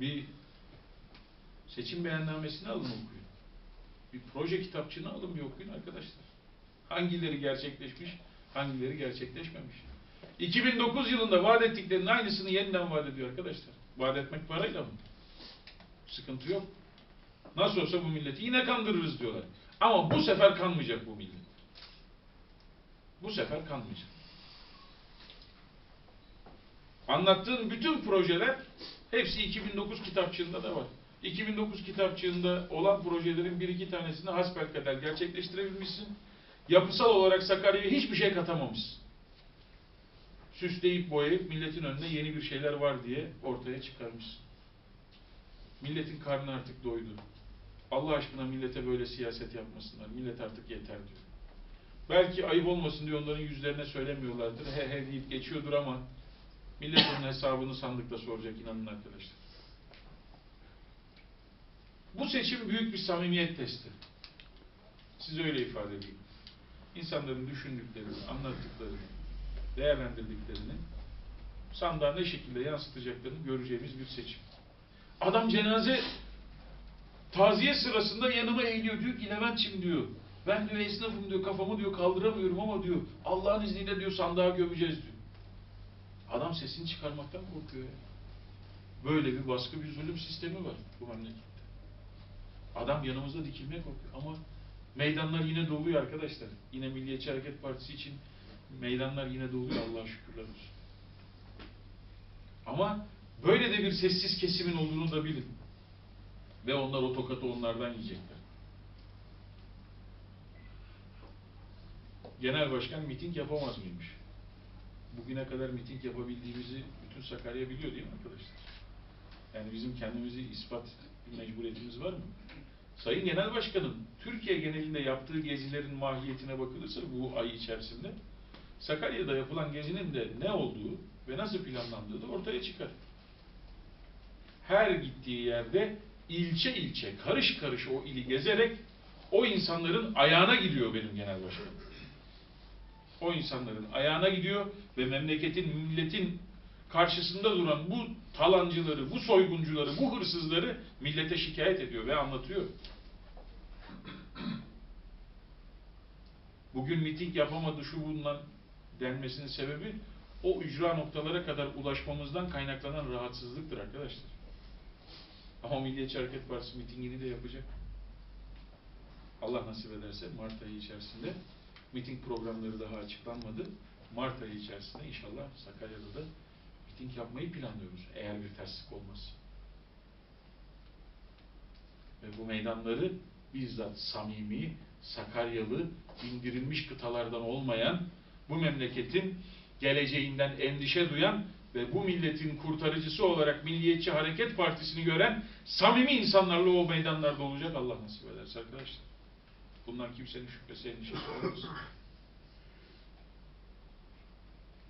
Bir seçim beyannamesini alın okuyun. Bir proje kitapçığını alın bir okuyun arkadaşlar. Hangileri gerçekleşmiş, hangileri gerçekleşmemiş. 2009 yılında vaat ettiklerinin aynısını yeniden vaat ediyor arkadaşlar. Vaat etmek parayla mı? Sıkıntı yok. Nasıl olsa bu milleti yine kandırırız diyorlar. Ama bu sefer kanmayacak bu millet. Bu sefer kanmayacak. Anlattığın bütün projeler hepsi 2009 kitapçığında da var. 2009 kitapçığında olan projelerin bir iki tanesini hasbelkader gerçekleştirebilmişsin. Yapısal olarak Sakarya'ya hiçbir şey katamamışsın. Süsleyip boyayıp milletin önüne yeni bir şeyler var diye ortaya çıkarmışsın. Milletin karnı artık doydu. Allah aşkına millete böyle siyaset yapmasınlar. Millet artık yeter diyor. Belki ayıp olmasın diye onların yüzlerine söylemiyorlardır. He he deyip geçiyordur ama millet onun hesabını sandıkta soracak inanın arkadaşlar. Bu seçim büyük bir samimiyet testi. Size öyle ifade edeyim. İnsanların düşündüklerini, anlattıklarını, değerlendirdiklerini sandığa ne şekilde yansıtacaklarını göreceğimiz bir seçim. Adam cenaze taziye sırasında yanıma eğiliyor diyor ki Levent'çim diyor. Ben diyor esnafım diyor kafamı diyor kaldıramıyorum ama diyor Allah'ın izniyle diyor sandığa gömeceğiz diyor. Adam sesini çıkarmaktan korkuyor. Böyle bir baskı bir zulüm sistemi var bu memlekette. Adam yanımızda dikilmeye korkuyor ama meydanlar yine doluyor arkadaşlar. Yine Milliyetçi Hareket Partisi için meydanlar yine doluyor Allah'a şükürler olsun. Ama böyle de bir sessiz kesimin olduğunu da bilin. Ve onlar o tokatı onlardan yiyecekler. Genel başkan miting yapamaz mıymış? Bugüne kadar miting yapabildiğimizi bütün Sakarya biliyor değil mi arkadaşlar? Yani bizim kendimizi ispat mecburiyetimiz var mı? Sayın Genel Başkan'ın Türkiye genelinde yaptığı gezilerin mahiyetine bakılırsa bu ay içerisinde Sakarya'da yapılan gezinin de ne olduğu ve nasıl planlandığı da ortaya çıkar. Her gittiği yerde ilçe ilçe karış karış o ili gezerek o insanların ayağına gidiyor benim genel başkanım. O insanların ayağına gidiyor ve memleketin, milletin karşısında duran bu talancıları, bu soyguncuları, bu hırsızları millete şikayet ediyor ve anlatıyor. Bugün miting yapamadı şu bundan denmesinin sebebi o ücra noktalara kadar ulaşmamızdan kaynaklanan rahatsızlıktır arkadaşlar. Ama Milliyetçi Hareket Partisi mitingini de yapacak. Allah nasip ederse Mart ayı içerisinde miting programları daha açıklanmadı. Mart ayı içerisinde inşallah Sakarya'da da miting yapmayı planlıyoruz eğer bir terslik olmazsa. Ve bu meydanları bizzat samimi, Sakaryalı, indirilmiş kıtalardan olmayan, bu memleketin geleceğinden endişe duyan ve bu milletin kurtarıcısı olarak Milliyetçi Hareket Partisi'ni gören samimi insanlarla o meydanlarda olacak Allah nasip ederse arkadaşlar. Bundan kimsenin şüphesi endişesi olmasın.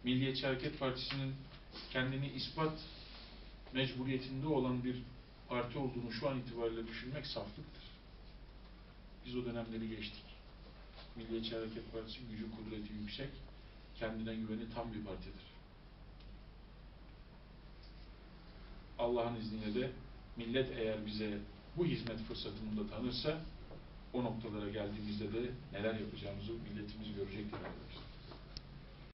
Milliyetçi Hareket Partisi'nin kendini ispat mecburiyetinde olan bir parti olduğunu şu an itibariyle düşünmek saflıktır. Biz o dönemleri geçtik. Milliyetçi Hareket Partisi gücü kudreti yüksek, kendine güveni tam bir partidir. Allah'ın izniyle de millet eğer bize bu hizmet fırsatını da tanırsa o noktalara geldiğimizde de neler yapacağımızı milletimiz görecektir arkadaşlar.